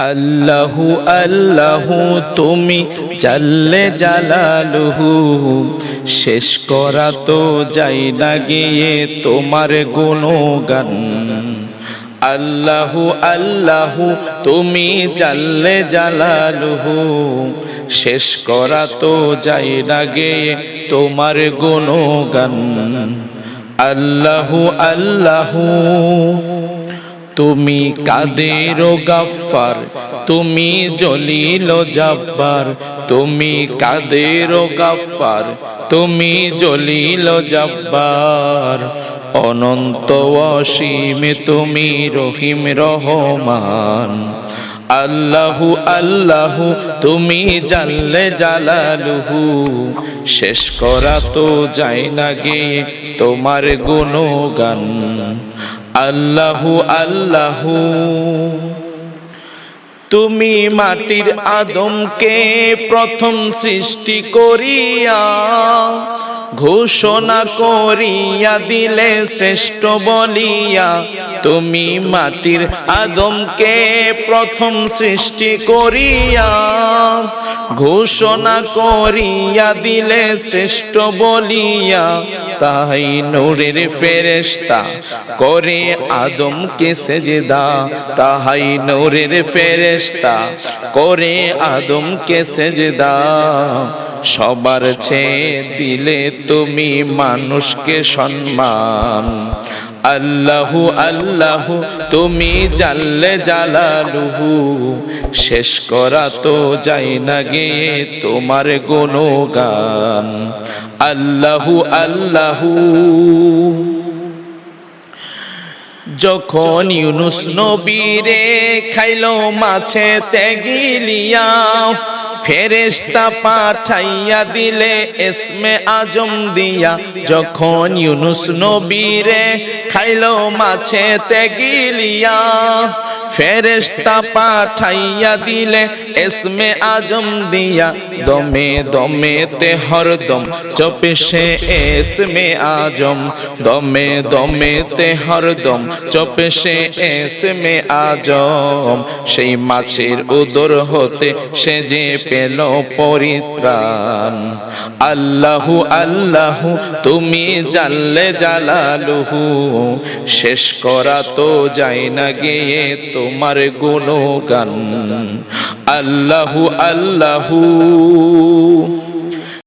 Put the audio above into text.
আল্লাহু আল্লাহু, তুমি জাল্লে জালালুহু। শেষ করা তো যাই না গিয়ে তোমার গুণগান। আল্লাহু আল্লাহু, তুমি জাল্লে জালালুহু। শেষ করা তো যাই না গিয়ে তোমার গুণগান। আল্লাহু আল্লাহু তুমি কাদের গাফার তুমি জলিল জাব্বার। তুমি কাদের গাফার তুমি জলিল জাব্বার। অনন্ত অসীমে, তুমি রহিম রহমান। আল্লাহু আল্লাহু, তুমি জানলে জালালুহু। শেষ করা তো যায় না গে তোমার গুণগান। আল্লাহু আল্লাহু। তুমি মাটির আদমকে প্রথম সৃষ্টি করিয়া ঘোষণা করিয়া দিলে শ্রেষ্ঠ বলিয়া। তুমি মাটির আদমকে প্রথম সৃষ্টি করিয়া ঘোষণা করিয়া দিলে শ্রেষ্ঠ বলিয়া। তাই নূরের ফেরেশতা, করে আদম আদমকে সেজদা। তাহাই নূরের ফেরেশতা, করে আদম আদমকে সেজদা। সবার চেয়ে দিলে তুমি মানুষকে সম্মান। আল্লাহু আল্লাহু, তুমি জানলে জালালুহু। শেষ করা তো যাই না গিয়ে তোমার গুণগান। আল্লাহু আল্লাহু। যখন ইউনুস নবীরে খাইল মাছে ত্যাগিলিয়া ফেরেস্তা পাঠাইয়া দিলে এসমে আজম দিয়া যখন ইউনুস নবীরে খাইল মাছে ত্যাগিলিয়া ফেরেস্তা পাঠাইয়া দিলে, এসমে আজম দিয়া দমে দমে তে হরদম চপে সে এসমে আজম, দমে দমে তে হরদম চপে সে এসমে আজম। সেই মাছের উদর হতে সে যে পেল পরিত্রাণ। আল্লাহু আল্লাহু, তুমি জানলে জালালুহু, শেষ করা তো যায় না গিয়ে তোমার গুণগান। আল্লাহু আল্লাহু।